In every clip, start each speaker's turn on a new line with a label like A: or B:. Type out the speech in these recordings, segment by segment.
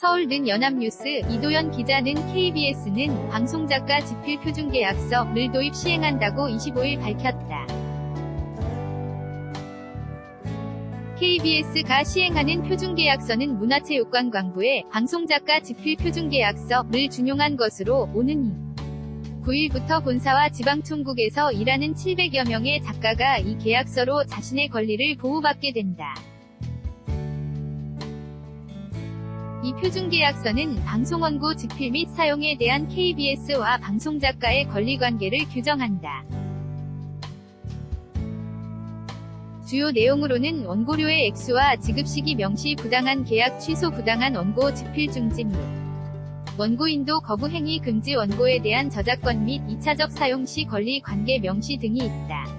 A: 서울는 연합뉴스 이도현 기자는 KBS는 방송작가 지필 표준계약서를 도입 시행한다고 25일 밝혔다. KBS가 시행하는 표준계약서는 문화체육관광부의 방송작가 지필 표준계약서를 준용한 것으로 오는 2. 9일부터 본사와 지방총국에서 일하는 700여 명의 작가가 이 계약서로 자신의 권리를 보호받게 된다. 이 표준계약서는 방송원고 집필 및 사용에 대한 KBS와 방송작가의 권리관계를 규정한다. 주요 내용으로는 원고료의 액수와 지급시기 명시 부당한 계약 취소 부당한 원고 집필 중지 및 원고인도 거부 행위 금지 원고에 대한 저작권 및 2차적 사용 시 권리 관계 명시 등이 있다.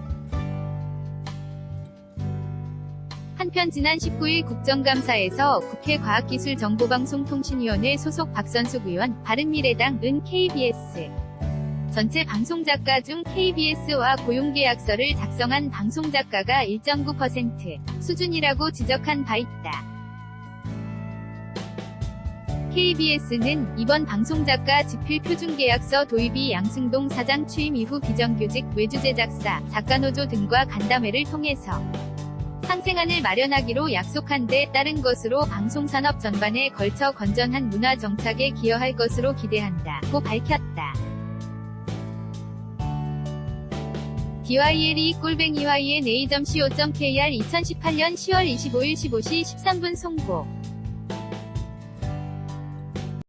A: 한편 지난 19일 국정감사에서 국회 과학기술정보방송통신위원회 소속 박선숙 의원, 바른미래당 은 KBS 전체 방송작가 중 KBS와 고용계약서를 작성한 방송작가가 1.9% 수준이라고 지적한 바 있다. KBS는 이번 방송작가 지필 표준계약서 도입이 양승동 사장 취임 이후 비정규직 외주 제작사, 작가노조 등과 간담회를 통해서 상생안을 마련하기로 약속한 데 따른 것으로 방송산업 전반에 걸쳐 건전한 문화 정착에 기여할 것으로 기대한다 고 밝혔다. DYLE 꼴뱅이 YNA.co.kr 2018년 10월 25일 15시 13분 송고